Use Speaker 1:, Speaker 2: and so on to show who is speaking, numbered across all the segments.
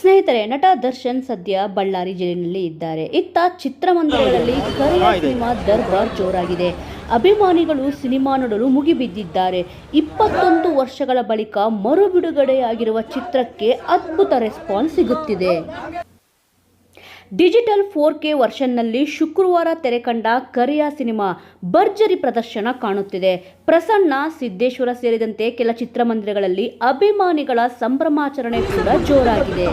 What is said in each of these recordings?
Speaker 1: ಸ್ನೇಹಿತರೆ ನಟ ದರ್ಶನ್ ಸದ್ಯ ಬಳ್ಳಾರಿ ಜಿಲ್ಲೆಯಲ್ಲಿ ಇದ್ದಾರೆ. ಇತ್ತ ಚಿತ್ರಮಂದಿರಗಳಲ್ಲಿ ಕರೆಯ ಸಿನಿಮಾ ದರ್ಬಾರ್ ಜೋರಾಗಿದೆ. ಅಭಿಮಾನಿಗಳು ಸಿನಿಮಾ ನೋಡಲು ಮುಗಿಬಿದ್ದಿದ್ದಾರೆ. ಇಪ್ಪತ್ತೊಂದು ವರ್ಷಗಳ ಬಳಿಕ ಮರು ಬಿಡುಗಡೆಯಾಗಿರುವ ಚಿತ್ರಕ್ಕೆ ಅದ್ಭುತ ರೆಸ್ಪಾನ್ಸ್ ಸಿಗುತ್ತಿದೆ. ಡಿಜಿಟಲ್ ಫೋರ್ ಕೆ ವರ್ಷನ್ನಲ್ಲಿ ಶುಕ್ರವಾರ ತೆರೆಕಂಡ ಕರಿಯ ಸಿನಿಮಾ ಭರ್ಜರಿ ಪ್ರದರ್ಶನ ಕಾಣುತ್ತಿದೆ. ಪ್ರಸನ್ನ, ಸಿದ್ದೇಶ್ವರ ಸೇರಿದಂತೆ ಕೆಲ ಚಿತ್ರಮಂದಿರಗಳಲ್ಲಿ ಅಭಿಮಾನಿಗಳ ಸಂಭ್ರಮಾಚರಣೆ ಕೂಡ ಜೋರಾಗಿದೆ.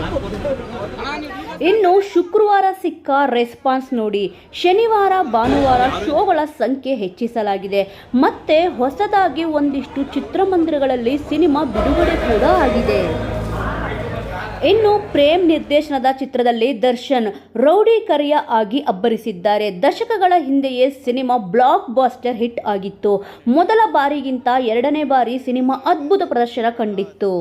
Speaker 1: ಇನ್ನು ಶುಕ್ರವಾರ ಸಿಕ್ಕ ರೆಸ್ಪಾನ್ಸ್ ನೋಡಿ, ಶನಿವಾರ, ಭಾನುವಾರ ಶೋಗಳ ಸಂಖ್ಯೆ ಹೆಚ್ಚಿಸಲಾಗಿದೆ. ಮತ್ತೆ ಹೊಸದಾಗಿ ಒಂದಿಷ್ಟು ಚಿತ್ರಮಂದಿರಗಳಲ್ಲಿ ಸಿನಿಮಾ ಬಿಡುಗಡೆ ಕೂಡ ಆಗಿದೆ. ಇನ್ನು ಪ್ರೇಮ್ ನಿರ್ದೇಶನದ ಚಿತ್ರದಲ್ಲಿ ದರ್ಶನ್ ರೌಡಿ ಕರಿಯ ಆಗಿ ಅಬ್ಬರಿಸಿದ್ದಾರೆ. ದಶಕಗಳ ಹಿಂದೆಯೇ ಸಿನಿಮಾ ಬ್ಲಾಕ್ ಬಾಸ್ಟರ್ ಹಿಟ್ ಆಗಿತ್ತು. ಮೊದಲ ಬಾರಿಗಿಂತ ಎರಡನೇ ಬಾರಿ ಸಿನಿಮಾ ಅದ್ಭುತ ಪ್ರದರ್ಶನ ಕಂಡಿತ್ತು.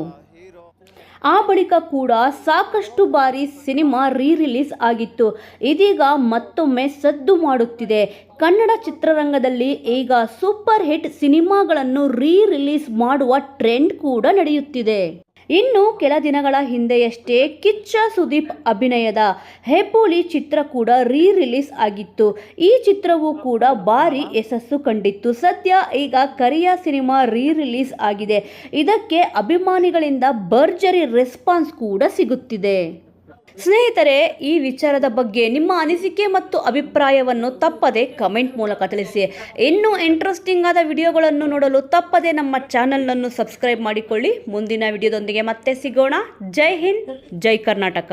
Speaker 1: ಆ ಬಳಿಕ ಕೂಡ ಸಾಕಷ್ಟು ಬಾರಿ ಸಿನಿಮಾ ರೀ ರಿಲೀಸ್ ಆಗಿತ್ತು. ಇದೀಗ ಮತ್ತೊಮ್ಮೆ ಸದ್ದು ಮಾಡುತ್ತಿದೆ. ಕನ್ನಡ ಚಿತ್ರರಂಗದಲ್ಲಿ ಈಗ ಸೂಪರ್ ಹಿಟ್ ಸಿನಿಮಾಗಳನ್ನು ರೀ ರಿಲೀಸ್ ಮಾಡುವ ಟ್ರೆಂಡ್ ಕೂಡ ನಡೆಯುತ್ತಿದೆ. ಇನ್ನು ಕೆಲ ದಿನಗಳ ಹಿಂದೆಯಷ್ಟೇ ಕಿಚ್ಚ ಸುದೀಪ್ ಅಭಿನಯದ ಹೆಬ್ಬುಲಿ ಚಿತ್ರ ಕೂಡ ರೀ ರಿಲೀಸ್ ಆಗಿತ್ತು. ಈ ಚಿತ್ರವೂ ಕೂಡ ಭಾರಿ ಯಶಸ್ಸು ಕಂಡಿತ್ತು. ಸದ್ಯ ಈಗ ಕರಿಯ ಸಿನಿಮಾ ರೀ ರಿಲೀಸ್ ಆಗಿದೆ. ಇದಕ್ಕೆ ಅಭಿಮಾನಿಗಳಿಂದ ಭರ್ಜರಿ ರೆಸ್ಪಾನ್ಸ್ ಕೂಡ ಸಿಗುತ್ತಿದೆ. ಸ್ನೇಹಿತರೆ, ಈ ವಿಚಾರದ ಬಗ್ಗೆ ನಿಮ್ಮ ಅನಿಸಿಕೆ ಮತ್ತು ಅಭಿಪ್ರಾಯವನ್ನು ತಪ್ಪದೆ ಕಮೆಂಟ್ ಮೂಲಕ ತಿಳಿಸಿ. ಇನ್ನೂ ಇಂಟ್ರೆಸ್ಟಿಂಗ್ ಆದ ವಿಡಿಯೋಗಳನ್ನು ನೋಡಲು ತಪ್ಪದೆ ನಮ್ಮ ಚಾನಲ್ನನ್ನು ಸಬ್ಸ್ಕ್ರೈಬ್ ಮಾಡಿಕೊಳ್ಳಿ. ಮುಂದಿನ ವಿಡಿಯೋದೊಂದಿಗೆ ಮತ್ತೆ ಸಿಗೋಣ. ಜೈ ಹಿಂದ್, ಜೈ ಕರ್ನಾಟಕ.